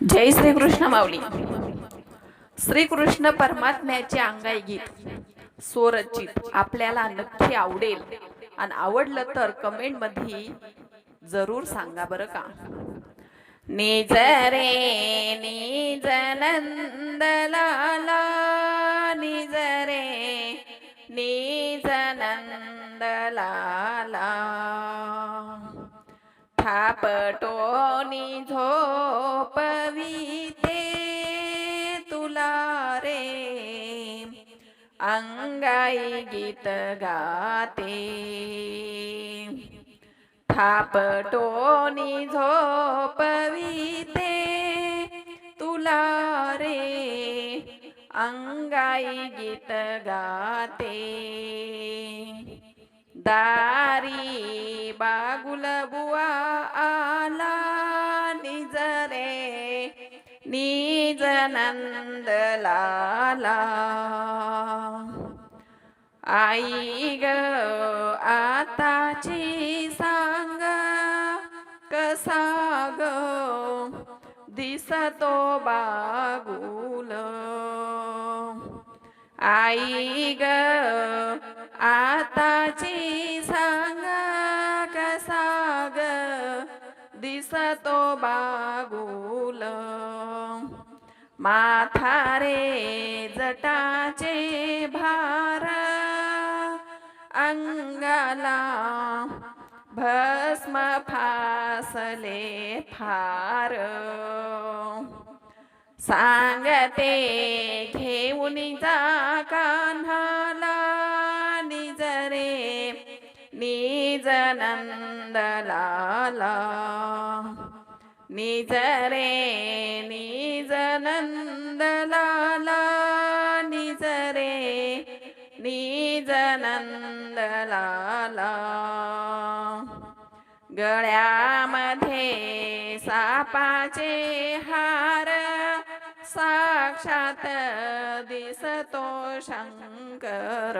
जय श्रीकृष्ण माऊली. श्रीकृष्ण परमात्म्याचे अंगाई गीत. स्वरचित. आपल्याला नक्की आवडेल. आणि आवडलं तर कमेंटमध्ये जरूर सांगा बरं का. निज रे निज नंदलाला निज रे निज नंद थापटो निझो झोपविते तुला रे. अंगाई गीत गाते. थापटोनी झोपविते तुला रे. अंगाई गीत गाते. दारी बागुल बुवा आ निज नंद लाला आई ग आताची सांग कसा ग दिसतो बागुल आई ग आताची सांग कसा ग दिसतो बागुल. माथारे जटाचे भार. अंगाला भस्म फासले फार. सांगते घेऊन जा का लाला निज रे निज नंद लाला निज रे निज नंद लाला गळ्यामध्ये सापाचे हार साक्षात दिसतो शंकर।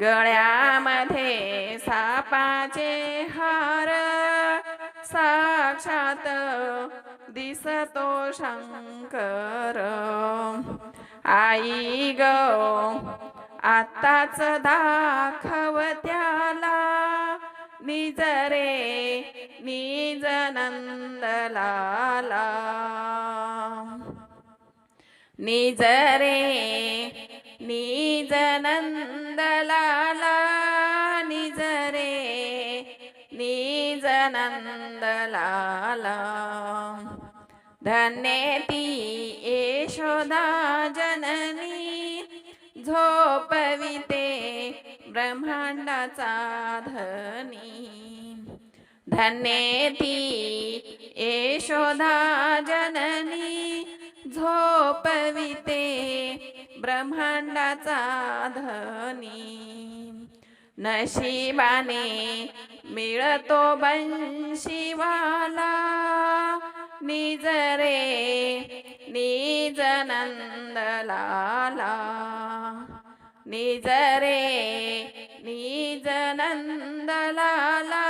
गळ्यामध्ये सापाचे हार साक्षात दिसतो शंकर. आई ग आताच दाखव त्याला. निज रे निज नंदलाला. निज रे निज नंदलाला निज रे निज नंद धन्य ती यशोदा जननी झोपविते ब्रह्मांडाचा धनी। धन्य ती यशोदा जननी झोपविते ब्रह्मांडाचा धनी. नशिबाने मिळतो बंशीवाला. निज रे निज नंदलाला. निज रे निज नंदलाला.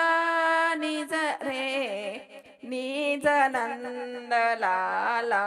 निज रे निज नंदलाला.